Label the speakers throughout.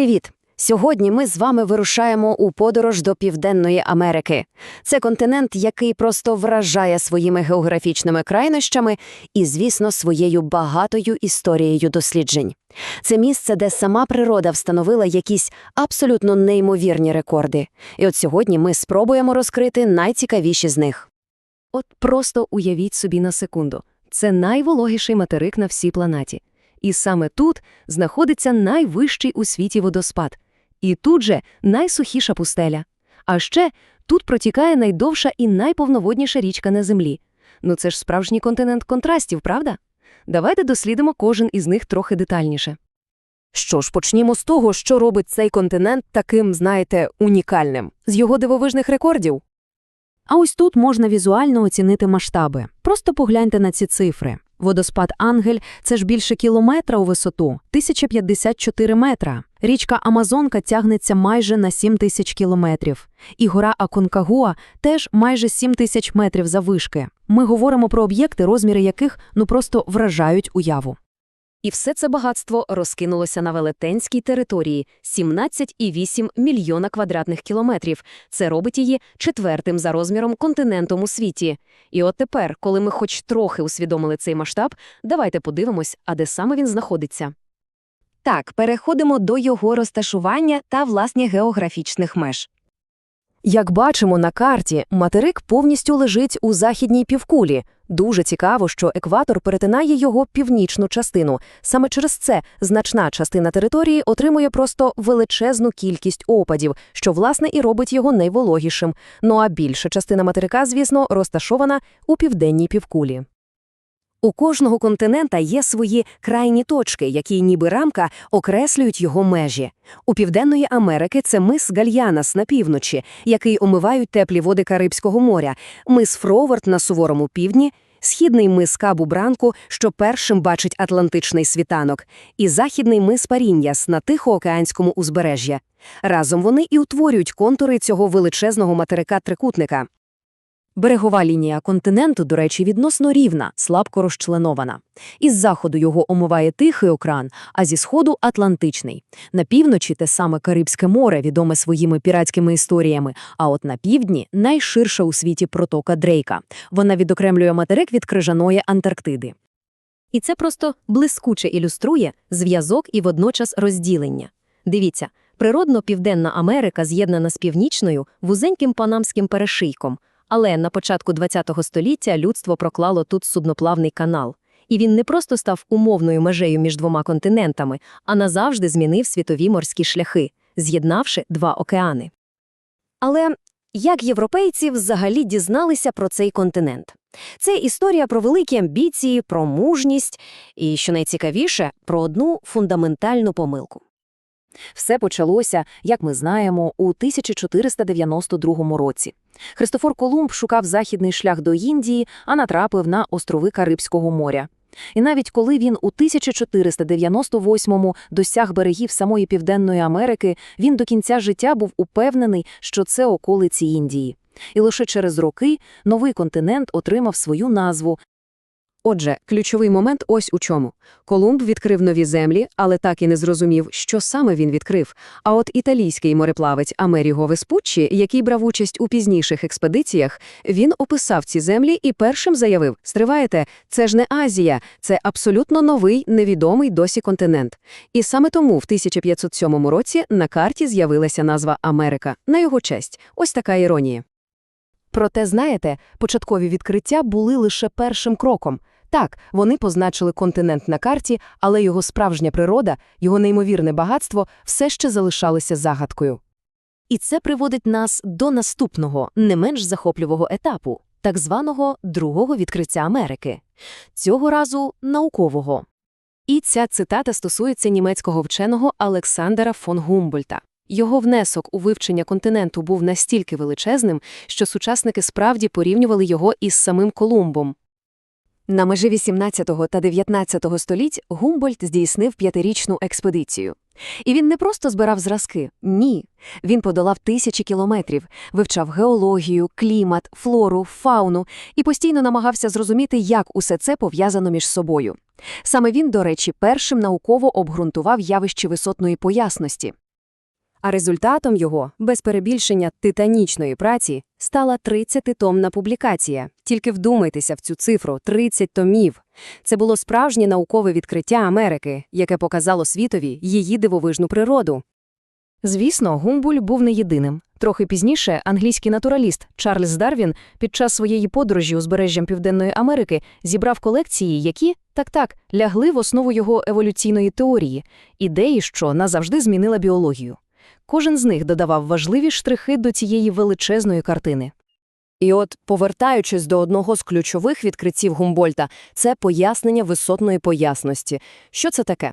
Speaker 1: Привіт! Сьогодні ми з вами вирушаємо у подорож до Південної Америки. Це континент, який просто вражає своїми географічними крайнощами і, звісно, своєю багатою історією досліджень. Це місце, де сама природа встановила якісь абсолютно неймовірні рекорди. І от сьогодні ми спробуємо розкрити найцікавіші з них.
Speaker 2: От просто уявіть собі на секунду. Це найвологіший материк на всій планеті. І саме тут знаходиться найвищий у світі водоспад. І тут же найсухіша пустеля. А ще тут протікає найдовша і найповноводніша річка на землі. Ну це ж справжній континент контрастів, правда? Давайте дослідимо кожен із них трохи детальніше.
Speaker 3: Що ж, почнімо з того, що робить цей континент таким, знаєте, унікальним, з його дивовижних рекордів.
Speaker 4: А ось тут можна візуально оцінити масштаби. Просто погляньте на ці цифри. Водоспад Ангель – це ж більше кілометра у висоту – 1054 метра. Річка Амазонка тягнеться майже на 7 тисяч кілометрів. І гора Аконкагуа теж майже 7 тисяч метрів завишки. Ми говоримо про об'єкти, розміри яких ну просто вражають уяву.
Speaker 2: І все це багатство розкинулося на велетенській території – 17,8 мільйона квадратних кілометрів. Це робить її четвертим за розміром континентом у світі. І от тепер, коли ми хоч трохи усвідомили цей масштаб, давайте подивимось, а де саме він знаходиться.
Speaker 1: Так, переходимо до його розташування та, власне, географічних меж.
Speaker 3: Як бачимо на карті, материк повністю лежить у західній півкулі. Дуже цікаво, що екватор перетинає його північну частину. Саме через це значна частина території отримує просто величезну кількість опадів, що, власне, і робить його найвологішим. Ну а більша частина материка, звісно, розташована у південній півкулі.
Speaker 1: У кожного континента є свої крайні точки, які ніби рамка окреслюють його межі. У Південної Америки це мис Гальянас на півночі, який омивають теплі води Карибського моря, мис Фроверт на суворому півдні, східний мис Кабу Бранку, що першим бачить Атлантичний світанок, і західний мис Паріньяс на Тихоокеанському узбережжі. Разом вони і утворюють контури цього величезного материка-трикутника. Берегова лінія континенту, до речі, відносно рівна, слабко розчленована. Із заходу його омиває Тихий океан, а зі сходу – Атлантичний. На півночі те саме Карибське море, відоме своїми піратськими історіями, а от на півдні – найширша у світі протока Дрейка. Вона відокремлює материк від крижаної Антарктиди.
Speaker 2: І це просто блискуче ілюструє зв'язок і водночас розділення. Дивіться, природно Південна Америка з'єднана з північною вузеньким панамським перешийком, але на початку ХХ століття людство проклало тут судноплавний канал. І він не просто став умовною межею між двома континентами, а назавжди змінив світові морські шляхи, з'єднавши два океани.
Speaker 1: Але як європейці взагалі дізналися про цей континент? Це історія про великі амбіції, про мужність і, що найцікавіше, про одну фундаментальну помилку.
Speaker 3: Все почалося, як ми знаємо, у 1492 році. Христофор Колумб шукав західний шлях до Індії, а натрапив на острови Карибського моря. І навіть коли він у 1498-му досяг берегів самої Південної Америки, він до кінця життя був упевнений, що це околиці Індії. І лише через роки новий континент отримав свою назву Отже, ключовий момент ось у чому. Колумб відкрив нові землі, але так і не зрозумів, що саме він відкрив. А от італійський мореплавець Амеріго Веспуччі, який брав участь у пізніших експедиціях, він описав ці землі і першим заявив: Стриваєте, це ж не Азія, це абсолютно новий, невідомий досі континент. І саме тому в 1507 році на карті з'явилася назва Америка на його честь. Ось така іронія. Проте, знаєте, початкові відкриття були лише першим кроком. Так, вони позначили континент на карті, але його справжня природа, його неймовірне багатство все ще залишалися загадкою.
Speaker 2: І це приводить нас до наступного, не менш захоплювого етапу, так званого другого відкриття Америки. Цього разу наукового. І ця цитата стосується німецького вченого Олександра фон Гумбольта. Його внесок у вивчення континенту був настільки величезним, що сучасники справді порівнювали його із самим Колумбом.
Speaker 3: На межі 18 та 19 століть Гумбольдт здійснив п'ятирічну експедицію. І він не просто збирав зразки, ні. Він подолав тисячі кілометрів, вивчав геологію, клімат, флору, фауну і постійно намагався зрозуміти, як усе це пов'язано між собою. Саме він, до речі, першим науково обґрунтував явище висотної поясності.
Speaker 1: А результатом його, без перебільшення титанічної праці, стала 30-томна публікація. Тільки вдумайтеся в цю цифру – 30 томів. Це було справжнє наукове відкриття Америки, яке показало світові її дивовижну природу.
Speaker 2: Звісно, Гумбуль був не єдиним. Трохи пізніше англійський натураліст Чарльз Дарвін під час своєї подорожі узбережжям Південної Америки зібрав колекції, які, так-так, лягли в основу його еволюційної теорії, ідеї, що назавжди змінила біологію. Кожен з них додавав важливі штрихи до цієї величезної картини.
Speaker 1: І от, повертаючись до одного з ключових відкриттів Гумбольта, це пояснення висотної поясності. Що це таке?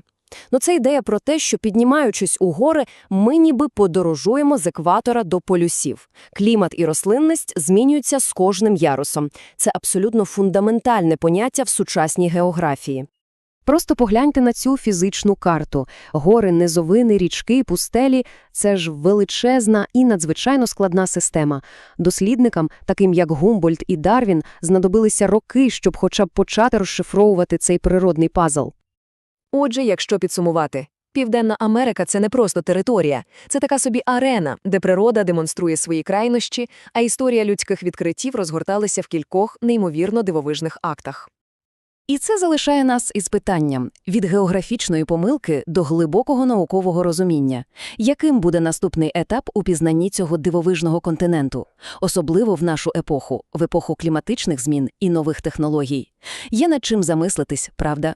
Speaker 1: Ну, це ідея про те, що піднімаючись у гори, ми ніби подорожуємо з екватора до полюсів. Клімат і рослинність змінюються з кожним ярусом. Це абсолютно фундаментальне поняття в сучасній географії. Просто погляньте на цю фізичну карту. Гори, низовини, річки, пустелі – це ж величезна і надзвичайно складна система. Дослідникам, таким як Гумбольд і Дарвін, знадобилися роки, щоб хоча б почати розшифровувати цей природний пазл.
Speaker 2: Отже, якщо підсумувати, Південна Америка – це не просто територія, це така собі арена, де природа демонструє свої крайнощі, а історія людських відкриттів розгорталася в кількох неймовірно дивовижних актах.
Speaker 3: І це залишає нас із питанням від географічної помилки до глибокого наукового розуміння. Яким буде наступний етап у пізнанні цього дивовижного континенту? Особливо в нашу епоху, в епоху кліматичних змін і нових технологій. Є над чим замислитись, правда?